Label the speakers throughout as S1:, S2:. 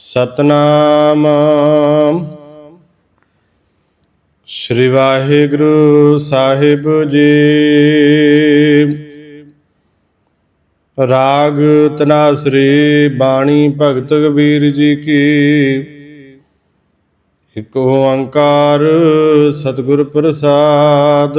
S1: ਸਤਨਾਮ। ਸ੍ਰੀ ਵਾਹਿਗੁਰੂ ਸਾਹਿਬ ਜੀ। ਰਾਗ ਤਨਾਸਰੀ ਬਾਣੀ ਭਗਤ ਕਬੀਰ ਜੀ ਕੀ। ਇਕ ਓੰਕਾਰ ਸਤਿਗੁਰ ਪ੍ਰਸਾਦ।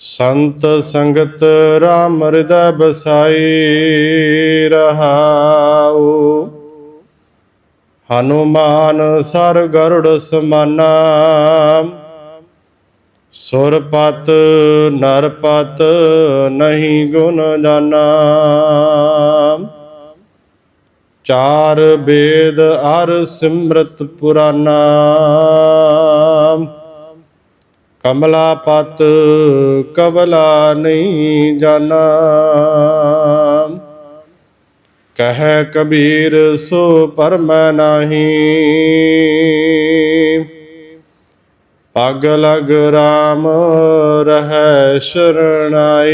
S1: ਸੰਤ ਸੰਗਤ ਰਾਮ ਹਿਰਦੈ ਬਸਾਈ ਰਹਾਉ। ਹਨੂਮਾਨ ਸਰ ਗਰੁੜ ਸਮਾਨਾ। ਸੁਰਪਤ ਨਰਪਤ ਨਹੀਂ ਗੁਣ ਜਾਣਾ ਚਾਰ ਵੇਦ ਅਰ ਸਿਮਰਤ ਪੁਰਾਨਾ। ਕਮਲਾ ਪਤ ਕਵਲਾ ਨਹੀਂ ਜਾਣਾ। ਕਹਿ ਕਬੀਰ, ਸੋ ਪਰਮ ਨਾਹੀ। ਪਗ ਲਗ RAM ਰਹਿ ਸ਼ਰਣਾਈ।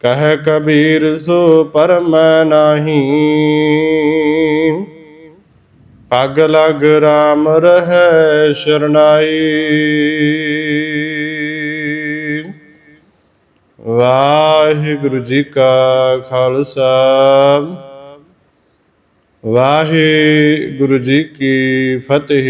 S1: ਕਹਿ ਕਬੀਰ, ਸੋ ਪਰਮ ਨਾਹੀ। ਪਗ ਲਗ RAM ਰਹਿ ਸ਼ਰਨਾਈ। ਵਾਹਿਗੁਰੂ ਜੀ ਕਾ ਖਾਲਸਾ। ਵਾਹਿਗੁਰੂ ਜੀ ਕੀ ਫਤਿਹ।